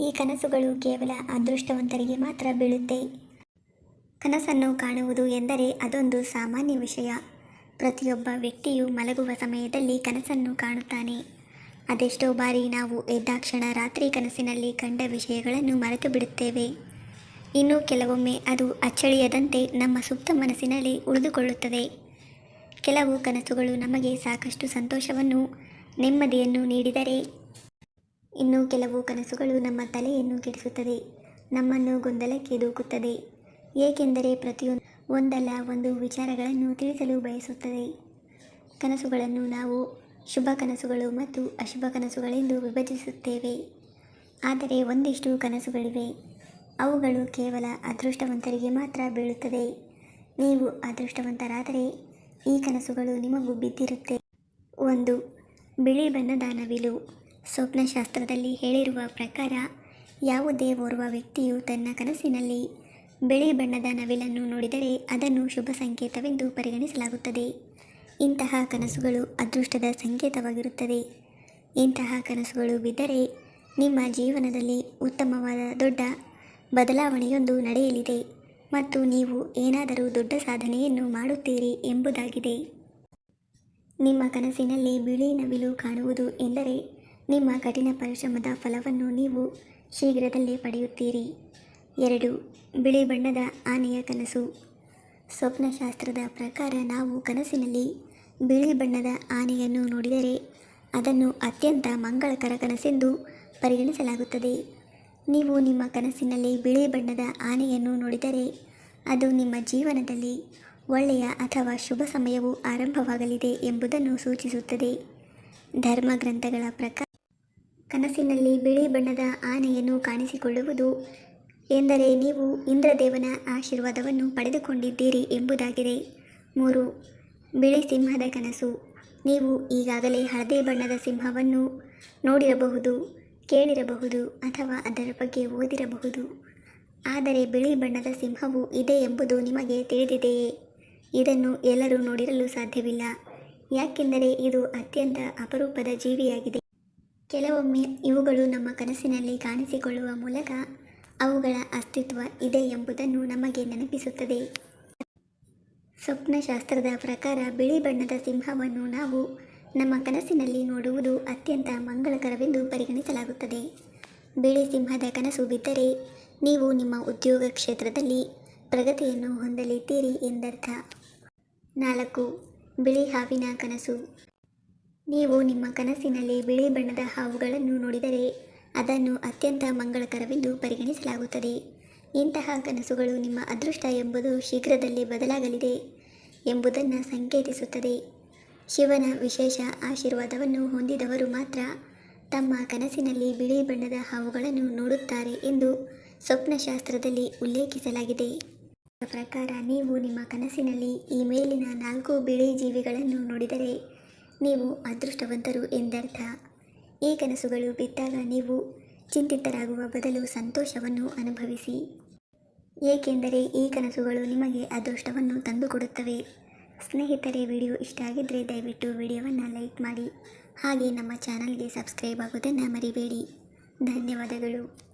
ಈ ಕನಸುಗಳು ಕೇವಲ ಅದೃಷ್ಟವಂತರಿಗೆ ಮಾತ್ರ ಬೀಳುತ್ತೆ. ಕನಸನ್ನು ಕಾಣುವುದು ಎಂದರೆ ಅದೊಂದು ಸಾಮಾನ್ಯ ವಿಷಯ. ಪ್ರತಿಯೊಬ್ಬ ವ್ಯಕ್ತಿಯು ಮಲಗುವ ಸಮಯದಲ್ಲಿ ಕನಸನ್ನು ಕಾಣುತ್ತಾನೆ. ಅದೆಷ್ಟೋ ಬಾರಿ ನಾವು ಎದ್ದಾಕ್ಷಣ ರಾತ್ರಿ ಕನಸಿನಲ್ಲಿ ಕಂಡ ವಿಷಯಗಳನ್ನು ಮರೆತು ಬಿಡುತ್ತೇವೆ. ಇನ್ನು ಕೆಲವೊಮ್ಮೆ ಅದು ಅಚ್ಚಳಿಯದಂತೆ ನಮ್ಮ ಸುಪ್ತ ಮನಸ್ಸಿನಲ್ಲಿ ಉಳಿದುಕೊಳ್ಳುತ್ತದೆ. ಕೆಲವು ಕನಸುಗಳು ನಮಗೆ ಸಾಕಷ್ಟು ಸಂತೋಷವನ್ನು, ನೆಮ್ಮದಿಯನ್ನು ನೀಡಿದರೆ ಇನ್ನು ಕೆಲವು ಕನಸುಗಳು ನಮ್ಮ ತಲೆಯನ್ನು ಕೆಡಿಸುತ್ತದೆ, ನಮ್ಮನ್ನು ಗೊಂದಲಕ್ಕೆ ದೂಕುತ್ತದೆ ಏಕೆಂದರೆ ಪ್ರತಿಯೊಂದು ಒಂದಲ್ಲ ಒಂದು ವಿಚಾರಗಳನ್ನು ತಿಳಿಸಲು ಬಯಸುತ್ತದೆ. ಕನಸುಗಳನ್ನು ನಾವು ಶುಭ ಕನಸುಗಳು ಮತ್ತು ಅಶುಭ ಕನಸುಗಳೆಂದು ವಿಭಜಿಸುತ್ತೇವೆ. ಆದರೆ ಒಂದಿಷ್ಟು ಕನಸುಗಳಿವೆ. ಅವುಗಳು ಕೇವಲ ಅದೃಷ್ಟವಂತರಿಗೆ ಮಾತ್ರ ಬೀಳುತ್ತದೆ. ನೀವು ಅದೃಷ್ಟವಂತರಾದರೆ ಈ ಕನಸುಗಳು ನಿಮಗೂ ಬಿದ್ದಿರುತ್ತೆ. ಒಂದು, ಬಿಳಿ ಬಣ್ಣದ ನವಿಲು. ಸ್ವಪ್ನಶಾಸ್ತ್ರದಲ್ಲಿ ಹೇಳಿರುವ ಪ್ರಕಾರ, ಯಾವುದೇ ಓರ್ವ ವ್ಯಕ್ತಿಯು ತನ್ನ ಕನಸಿನಲ್ಲಿ ಬಿಳಿ ಬಣ್ಣದ ನವಿಲನ್ನು ನೋಡಿದರೆ ಅದನ್ನು ಶುಭ ಸಂಕೇತವೆಂದು ಪರಿಗಣಿಸಲಾಗುತ್ತದೆ. ಇಂತಹ ಕನಸುಗಳು ಅದೃಷ್ಟದ ಸಂಕೇತವಾಗಿರುತ್ತದೆ ಇಂತಹ ಕನಸುಗಳು ಬಿದ್ದರೆ ನಿಮ್ಮ ಜೀವನದಲ್ಲಿ ಉತ್ತಮವಾದ ದೊಡ್ಡ ಬದಲಾವಣೆಯೊಂದು ನಡೆಯಲಿದೆ ಮತ್ತು ನೀವು ಏನಾದರೂ ದೊಡ್ಡ ಸಾಧನೆಯನ್ನು ಮಾಡುತ್ತೀರಿ ಎಂಬುದಾಗಿದೆ. ನಿಮ್ಮ ಕನಸಿನಲ್ಲಿ ಬಿಳಿ ನವಿಲು ಕಾಣುವುದು ಎಂದರೆ ನಿಮ್ಮ ಕಠಿಣ ಪರಿಶ್ರಮದ ಫಲವನ್ನು ನೀವು ಶೀಘ್ರದಲ್ಲೇ ಪಡೆಯುತ್ತೀರಿ. ಎರಡು, ಬಿಳಿ ಬಣ್ಣದ ಆನೆಯ ಕನಸು. ಸ್ವಪ್ನಶಾಸ್ತ್ರದ ಪ್ರಕಾರ ನಾವು ಕನಸಿನಲ್ಲಿ ಬಿಳಿ ಬಣ್ಣದ ಆನೆಯನ್ನು ನೋಡಿದರೆ ಅದನ್ನು ಅತ್ಯಂತ ಮಂಗಳಕರ ಕನಸೆಂದು ಪರಿಗಣಿಸಲಾಗುತ್ತದೆ. ನೀವು ನಿಮ್ಮ ಕನಸಿನಲ್ಲಿ ಬಿಳಿ ಬಣ್ಣದ ಆನೆಯನ್ನು ನೋಡಿದರೆ ಅದು ನಿಮ್ಮ ಜೀವನದಲ್ಲಿ ಒಳ್ಳೆಯ ಅಥವಾ ಶುಭ ಸಮಯವು ಆರಂಭವಾಗಲಿದೆ ಎಂಬುದನ್ನು ಸೂಚಿಸುತ್ತದೆ. ಧರ್ಮಗ್ರಂಥಗಳ ಪ್ರಕಾರ ಕನಸಿನಲ್ಲಿ ಬಿಳಿ ಬಣ್ಣದ ಆನೆಯನ್ನು ಕಾಣಿಸಿಕೊಳ್ಳುವುದು ಎಂದರೆ ನೀವು ಇಂದ್ರದೇವನ ಆಶೀರ್ವಾದವನ್ನು ಪಡೆದುಕೊಂಡಿದ್ದೀರಿ ಎಂಬುದಾಗಿದೆ. ಮೂರು, ಬಿಳಿ ಸಿಂಹದ ಕನಸು. ನೀವು ಈಗಾಗಲೇ ಹಳದಿ ಬಣ್ಣದ ಸಿಂಹವನ್ನು ನೋಡಿರಬಹುದು, ಕೇಳಿರಬಹುದು ಅಥವಾ ಅದರ ಬಗ್ಗೆ ಓದಿರಬಹುದು. ಆದರೆ ಬಿಳಿ ಬಣ್ಣದ ಸಿಂಹವು ಇದೆ ಎಂಬುದು ನಿಮಗೆ ತಿಳಿದಿದೆಯೇ? ಇದನ್ನು ಎಲ್ಲರೂ ನೋಡಿರಲು ಸಾಧ್ಯವಿಲ್ಲ. ಯಾಕೆಂದರೆ ಇದು ಅತ್ಯಂತ ಅಪರೂಪದ ಜೀವಿಯಾಗಿದೆ. ಕೆಲವೊಮ್ಮೆ ಇವುಗಳು ನಮ್ಮ ಕನಸಿನಲ್ಲಿ ಕಾಣಿಸಿಕೊಳ್ಳುವ ಮೂಲಕ ಅವುಗಳ ಅಸ್ತಿತ್ವ ಇದೆ ಎಂಬುದನ್ನು ನಮಗೆ ನೆನಪಿಸುತ್ತದೆ. ಸ್ವಪ್ನಶಾಸ್ತ್ರದ ಪ್ರಕಾರ ಬಿಳಿ ಬಣ್ಣದ ಸಿಂಹವನ್ನು ನಾವು ನಮ್ಮ ಕನಸಿನಲ್ಲಿ ನೋಡುವುದು ಅತ್ಯಂತ ಮಂಗಳಕರವೆಂದು ಪರಿಗಣಿಸಲಾಗುತ್ತದೆ. ಬಿಳಿ ಸಿಂಹದ ಕನಸು ಬಿದ್ದರೆ ನೀವು ನಿಮ್ಮ ಉದ್ಯೋಗ ಕ್ಷೇತ್ರದಲ್ಲಿ ಪ್ರಗತಿಯನ್ನು ಹೊಂದಲಿದ್ದೀರಿ ಎಂದರ್ಥ. ನಾಲ್ಕು, ಬಿಳಿ ಹಾವಿನ ಕನಸು. ನೀವು ನಿಮ್ಮ ಕನಸಿನಲ್ಲಿ ಬಿಳಿ ಬಣ್ಣದ ಹಾವುಗಳನ್ನು ನೋಡಿದರೆ ಅದನ್ನು ಅತ್ಯಂತ ಮಂಗಳಕರವೆಂದು ಪರಿಗಣಿಸಲಾಗುತ್ತದೆ. ಇಂತಹ ಕನಸುಗಳು ನಿಮ್ಮ ಅದೃಷ್ಟ ಎಂಬುದು ಶೀಘ್ರದಲ್ಲೇ ಬದಲಾಗಲಿದೆ ಎಂಬುದನ್ನು ಸಂಕೇತಿಸುತ್ತದೆ. ಶಿವನ ವಿಶೇಷ ಆಶೀರ್ವಾದವನ್ನು ಹೊಂದಿದವರು ಮಾತ್ರ ತಮ್ಮ ಕನಸಿನಲ್ಲಿ ಬಿಳಿ ಬಣ್ಣದ ಹಾವುಗಳನ್ನು ನೋಡುತ್ತಾರೆ ಎಂದು ಸ್ವಪ್ನಶಾಸ್ತ್ರದಲ್ಲಿ ಉಲ್ಲೇಖಿಸಲಾಗಿದೆ. ಪ್ರಕಾರ ನೀವು ನಿಮ್ಮ ಕನಸಿನಲ್ಲಿ ಈ ಮೇಲಿನ ನಾಲ್ಕು ಬಿಳಿ ಜೀವಿಗಳನ್ನು ನೋಡಿದರೆ ನೀವು ಅದೃಷ್ಟವಂತರು ಎಂದರ್ಥ. ಈ ಕನಸುಗಳು ಬಿದ್ದಾಗ ನೀವು ಚಿಂತಿತರಾಗುವ ಬದಲು ಸಂತೋಷವನ್ನು ಅನುಭವಿಸಿ. ಏಕೆಂದರೆ ಈ ಕನಸುಗಳು ನಿಮಗೆ ಅದೃಷ್ಟವನ್ನು ತಂದುಕೊಡುತ್ತವೆ. ಸ್ನೇಹಿತರೆ, ವಿಡಿಯೋ ಇಷ್ಟ ಆಗಿದ್ದರೆ ದಯವಿಟ್ಟು ವಿಡಿಯೋವನ್ನು ಲೈಕ್ ಮಾಡಿ. ಹಾಗೆ ನಮ್ಮ ಚಾನಲ್ಗೆ ಸಬ್ಸ್ಕ್ರೈಬ್ ಆಗೋದನ್ನು ಮರಿಬೇಡಿ. ಧನ್ಯವಾದಗಳು.